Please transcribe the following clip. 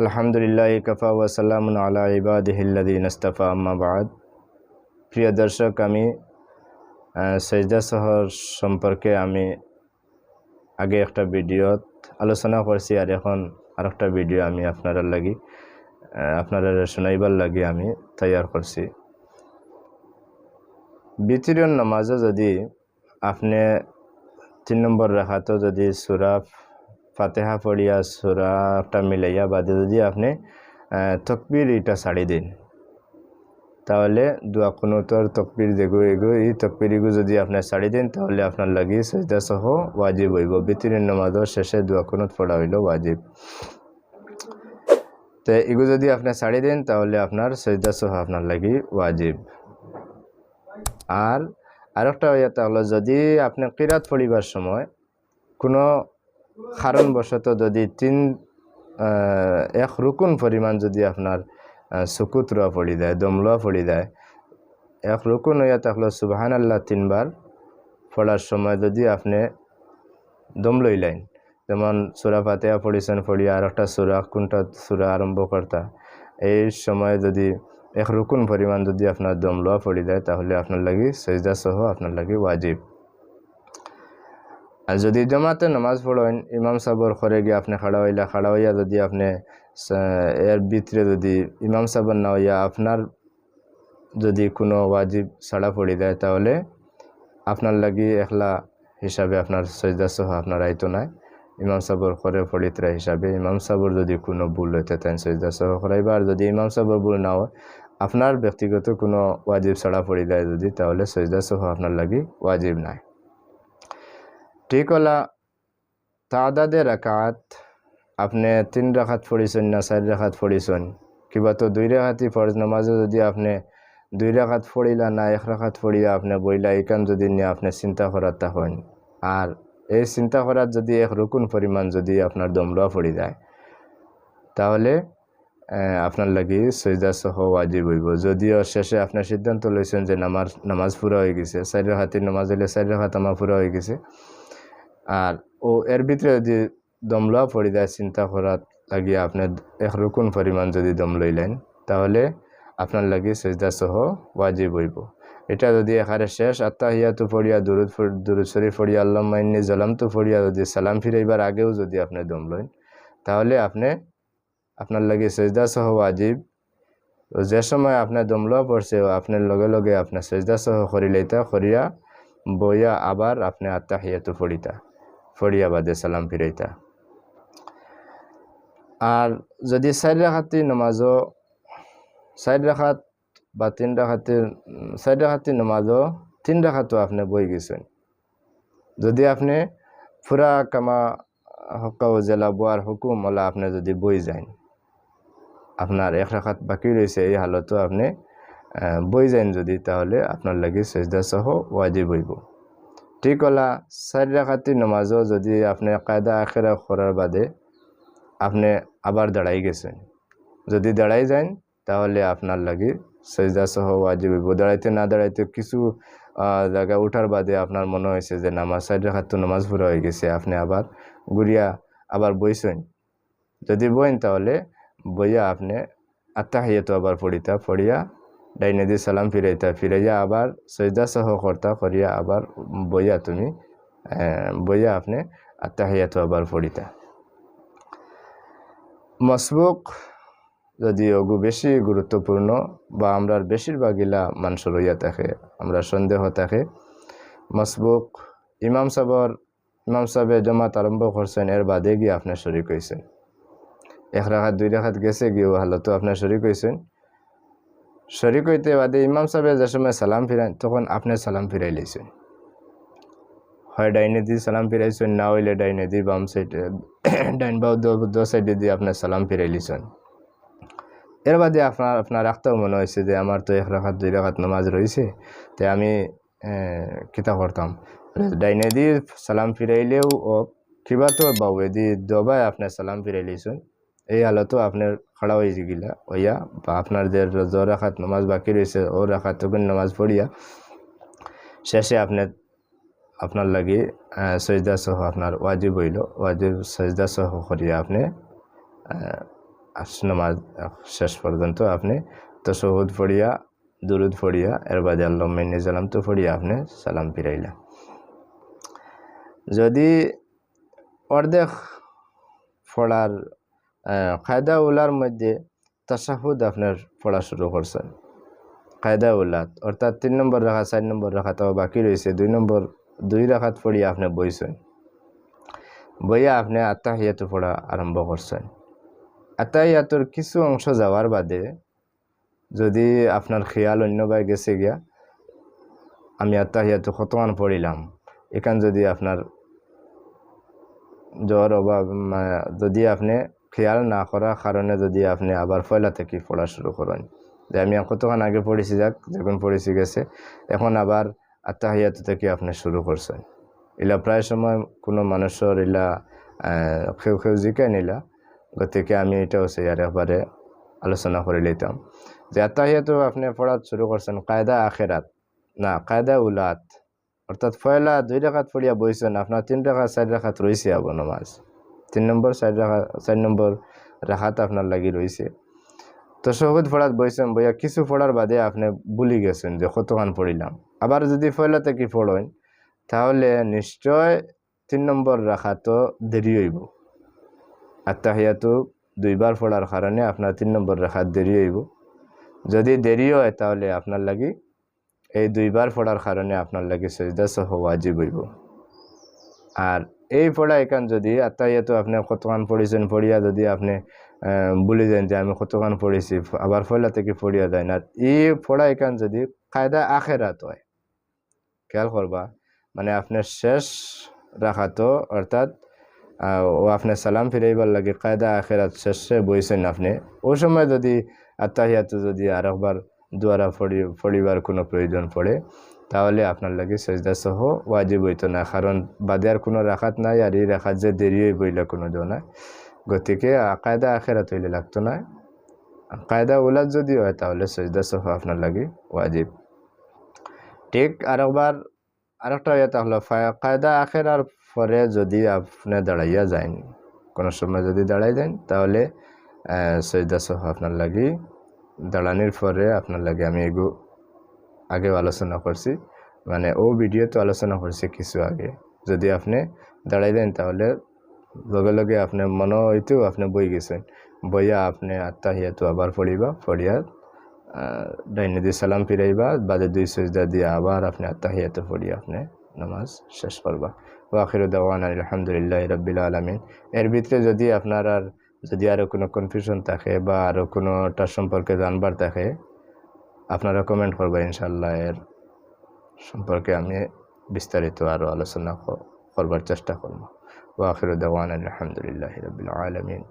আলহামদুলিল্লাহ কফা ওয়াসাল্লাম আলা ইবাদিহিল্লাদিন ইস্তাফা আম্মাবাদ প্রিয় দর্শক, আমি সজদা শহর সম্পর্কে আমি আগে একটা ভিডিওত আলোচনা করছি আর এখন আর একটা ভিডিও আমি আপনারা লাগি আপনারা শোনাইবার লাগি আমি তৈয়ার করছি। বিতিরন নামাজও যদি আপনি তিন নম্বর রেখাতো যদি সুরাফ ফাতেহা পড়িয়া সুরাটা মিলাইয়া বাদে যদি আপনি তকবির এটা ছাড়ি দিন, তাহলে দোয়া কোনো তোর তকবির দেখো এগো, এই তকবিরিগু যদি আপনি ছাড়ি দিন, তাহলে আপনার লাগি সেজদা সহ ওয়াজিব হইব। বিতিরের নমাজের শেষে দোয়া কোনো পড়া হইল ওয়াজিব। তো এগু যদি আপনি ছাড়ি দেন, তাহলে আপনার সেজদা সহ আপনার লাগি ওয়াজিব। আর আরেকটা ইয়ে হলো যদি আপনি কিরাত পড়িবার সময় কোনো কারণবশত যদি তিন এক রুকুন পরিমাণ যদি আপনার চকুত রোয়া পড়ি দেয় দমলোয়া পড়ি দেয়, এক রুকুন হইয়া থাকল সুবাহান আল্লাহ তিনবার পড়ার সময় যদি আপনি দম লইলেন, যেমন সুরা ফাতেহা পড়িছেন, পড়িয়া আর একটা সুরা, কোনটা সুরা আরম্ভ করতা, এই সময় যদি এক রুকুন পরিমাণ যদি আপনার দম লোয়া পড়ি দেয়, তাহলে আপনার লাগি সজদা সহ আপনার লাগি ওয়াজিব। আর যদি জমাতে নামাজ পড়েন, ইমাম সাবর ঘরে গিয়ে আপনি খাড়া হইলা, খাড়া হইয়া যদি আপনি এর ভিতরে যদি ইমাম সাবর না হইয়া আপনার যদি কোনো ওয়াজিব ছাড়া পড়ি দেয় তাহলে আপনার লাগি একলা হিসাবে আপনার সহ আপনার আইতো নাই। ইমাম সাবর করে পড়িতরা হিসাবে ইমাম সাবর যদি কোনো ভুল হইতে তাই সহ করাইবা। আর যদি ইমাম সাবর ভুল না হয়, আপনার ব্যক্তিগত কোনো ওয়াজিব ছাড়া পড়ি দেয় যদি, তাহলে সহ আপনার লাগি ওয়াজিব নাই। ঠিক হলা। তাদাদে রাকাত, আপনি তিন রাখাত পড়িছেন না চার রাখাত পড়িছেন? কিবা তো দুই রেখাতি ফরজ, নামাজে যদি আপনি দুই রাখাত পড়িলা না এক রাখাত পড়িয়া আপনি বইলা এখান যদি নিয়ে আপনি চিন্তা করার তখন। আর এই চিন্তা করার যদি এক রুকুন পরিমাণ যদি আপনার দমলোয়া পড়ি যায়, তাহলে আপনার লাগি সৈদা সহ ওয়াজিব হইব। যদিও শেষে আপনার সিদ্ধান্ত লইছেন যে নামাজ নামাজ পুরা হয়ে গেছে, চার হাতির নামাজ হইলে চার হাত আমার পুরা হয়ে গেছে আর ও এর ভিতরে যদি দমলা পড়ি যায় চিন্তা করার লাগিয়ে আপনার এক রুকুন পরিমাণ যদি দম লইলেন, তাহলে আপনার লাগি সেজদা সহ ওয়াজিব হইব। এটা যদি এখানে শেষ, আত্মাহিয়াতু পড়িয়া, দুরুদ দুরুদ শরীফ পড়িয়া, আল্লাহ মাইনি জলামতু পড়িয়া, যদি সালাম ফিরাইবার আগেও যদি আপনি দম লইন, তাহলে আপনি, আপনার লাগে সেজদা সহ ওয়াজিব যে সময় আপনার দমলা পড়ছে আপনার লগে লগে আপনার সেজদা সহ করিলেইতা করিয়া বইয়া আবার আপনি আত্মাহিয়াতু পড়িতা। ফড়িয়া বাদে সালাম ফিরাইতা আর যদি চার রাখাতি নমাজও, চার রাখাত বা তিন রাখাতি, চার রাখাতি নমাজও তিন রাখাতো আপনি বই গেছেন। যদি আপনি ফুরা কামা হকা জেলা বোয়ার হুকুম ওলা আপনি যদি বই যান আপনার এক রাখাত বাকি রয়েছে, এই হালতো আপনি বই যান যদি, তাহলে আপনার লাগে সেজদা সহ ওয়াজিব হইব। ঠিক হলা চারি রাখাতি নমাজও যদি আপনি কায়দা আখেরা করার বাদে আপনি আবার দাঁড়াই গেছেন। যদি দাঁড়াই যান, তাহলে আপনার লাগে সজদা সহ ওয়াজিব দাঁড়াইতে না দাঁড়াইতে কিছু জায়গা উঠার বাদে আপনার মনে হয়েছে যে নামাজ চারি রাখাত নামাজ পুরো হয়ে গেছে, আপনি আবার ঘুরিয়া আবার বইছেন। যদি বইন, তাহলে বইয়া আপনি আত্মাহিয়াতো আবার পড়িতা পড়িয়া ডাইনে দিয়ে সালাম ফিরাইতা, ফিরাইয়া আবার সজদা সহ কর্তা করিয়া আবার বইয়া তুমি বইয়া আপনি আত্মাহিয়াতো আবার পড়িতা। মসবুক যদি অগু বেশি গুরুত্বপূর্ণ বা আমরা বেশিরভাগিলা মানুষ রইয়া থাকে, আমরা সন্দেহ থাকে, মসবুক ইমাম সাবর, ইমাম সাহেবে জমাত আরম্ভ করছেন, এর বাদে গিয়ে আপনার শরিক হয়েছেন এক রাখাত, দুই রাখাত গেছে গিয়েও হালতো আপনার শরিক হয়েছেন শরিক হইতে বাদে ইমাম সাহেব যে সময় সালাম ফিরান তখন আপনি সালাম ফিরাই লইছেন। হয় ডাইনে দিয়ে সালাম ফিরাইছেন, না হইলে ডাইনে দিয়ে বাম সাইডে, ডাইন বা দো সাইডে দিয়ে আপনার সালাম ফিরাই লিছেন এর বাদে আপনার আপনার রাখতেও মনে হয়েছে যে আমার তো এক রাখাত, দুই রাখাত নামাজ রয়েছে তাই আমি কিতা করতাম? ডাইনে দিয়ে সালাম ফিরাইলেও ও কিবা তো বাবু দি দবায় আপনার সালাম ফিরাই লিছেন এই হালতো আপনার খাড়া হয়ে গিলা, হইয়া বা যে জ রাখাত নামাজ বাকি রয়েছে, ও রাখাত তখন নামাজ পড়িয়া শেষে আপনার আপনার লাগে সজদা সহ আপনার ওয়াজিব হইল। ওয়াজিব, সজদা সহ করিয়া আপনি নামাজ শেষ পর্যন্ত আপনি তসহুদ ফড়িয়া দুরুদ ফড়িয়া এর বাদে আল্লাহ মেনে সালাম তো ফড়িয়া আপনি সালাম ফিরাইলা যদি অর্ধেক ফড়ার কায়দা উলার মধ্যে তাসাহুদ আপনার পড়া শুরু করছেন। কায়দা উল্লাত অর্থাৎ তিন নম্বর রাখা চার নম্বর রাখা তাও বাকি রয়েছে। দুই নম্বর, দুই রাখাত পড়িয়া আপনি বইছেন। বইয়া আপনি আত্মাহিয়াতু পড়া আরম্ভ করছেন। আত্মাহিয়াতুর কিছু অংশ যাওয়ার বাদে যদি আপনার খেয়াল অন্যভাবে গেছে গিয়া, আমি আত্মাহিয়াতু কতমান পড়িলাম। এখান যদি আপনার জ্বর অভাব যদি আপনি খেয়াল না করার কারণে যদি আপনি আবার ফয়লা থেকে পড়া শুরু করেন। যে আমি কতক্ষণ আগে পড়েছি যাক, যখন পড়েছি গেছে, এখন আবার আত্মাহিয়াত থেকে আপনি শুরু করছেন। এলা প্রায় সময় কোনো মানুষের এলা খেউ খেউ জিকাই নিলা, গতিকে আমি এটাও সেই আর একবারে আলোচনা করে লইতাম যে আত্মাহিয়াত আপনি পড়া শুরু করছেন কায়দা আখেরাত, না কায়দা উলাত। অর্থাৎ ফয়লা দুই রেখাত পড়িয়া বইছেন, আপনার তিন রেখা চার রেখাত রয়েছে আবো নমাজ। তিন নম্বর চার রেখা চার নম্বর রাখাত আপনার লাগি রয়েছে তো সহদ পড়াত বইছেন, বইয়া কিছু পড়ার বাদে আপনি ভুলি গেছেন যে কতক্ষণ পড়িলাম। আবার যদি ফয়লাতে কি পড়েন তাহলে নিশ্চয় তিন নম্বর রাখা তো দেরি হইব। আত্মাহিয়াতু দুইবার পড়ার কারণে আপনার তিন নম্বর রাখাত দেরি হইব। যদি দেরি হয় তাহলে আপনার লাগি এই দুইবার পড়ার কারণে আপনার লাগে সজদা সহ ওয়াজিব হইব। আর এই পড়া এখান যদি আত্মাইয়াতো আপনি কতক্ষণ পড়েছেন, পড়িয়া যদি আপনি বলে দেন যে আমি কতক্ষণ পড়েছি, আবার ফয়লা থেকে পড়িয়া দেন না এই পড়া এখান যদি কায়দা আখেরাত হয়, খেয়াল করবা মানে আপনার শেষ রাখাতো, অর্থাৎ ও আপনি সালাম ফিরাইবার লাগে কায়দা আখেরাত শেষে বইছেন আপনি, ওই সময় যদি আত্মাহিয়াতো যদি আরেকবার দুয়ারা ফড়ি ফড়িবার কোনো প্রয়োজন পড়ে তাহলে আপনার লাগে সেজদা সহ ওয়াজিব হইতো না। কারণ বাদে আর কোনো রাখাত নাই আর এই রাখাত যে দেরি হয়ে বইলে কোনো জ নাই গতিকে কায়দা আখেরাত হইলে লাগতো না। কায়দা উলাদ যদি হয় তাহলে সেজদা সহ আপনার লাগে ওয়াজিব। ঠিক আরেকবার আরেকটা ইয়ে তাহলে কায়দা আখেরার পরে যদি আপনি দাঁড়াইয়া যান, কোনো সময় যদি দাঁড়াই যান, তাহলে সজদা সহ আপনার লাগি, দাঁড়ানোর পরে আপনার লাগে আমি এগু আগেও আলোচনা করছি। মানে ও ভিডিও তো আলোচনা করছি কিছু আগে। যদি আপনি দাঁড়াই দেন তাহলে লগে লগে আপনি মনে হইতেও আপনি বই গেছেন। বইয়া আপনি আত্মাহিয়াতো আবার পড়িবা, পড়িয়া ডাইনে দিয়ে সালাম ফিরাইবা, বাদে দুই সজদা দিয়ে আবার আপনি আত্মাহিয়াতো পড়িয়া আপনি নামাজ শেষ করবা। ওয়াখির দেওয়ান আলহামদুলিল্লাহ রবিল আলমিন। এর ভিতরে যদি আপনার আর, যদি আরও কোনো কনফিউশন থাকে বা আরও কোনোটার সম্পর্কে জানবার থাকে আপনারা কমেন্ট করবেন ইনশাল্লাহ এর সম্পর্কে আমি বিস্তারিত আরও আলোচনা করবার চেষ্টা করব। ওয়াখির দেওয়ান আলহামদুলিল্লাহ রবিল আলমিন।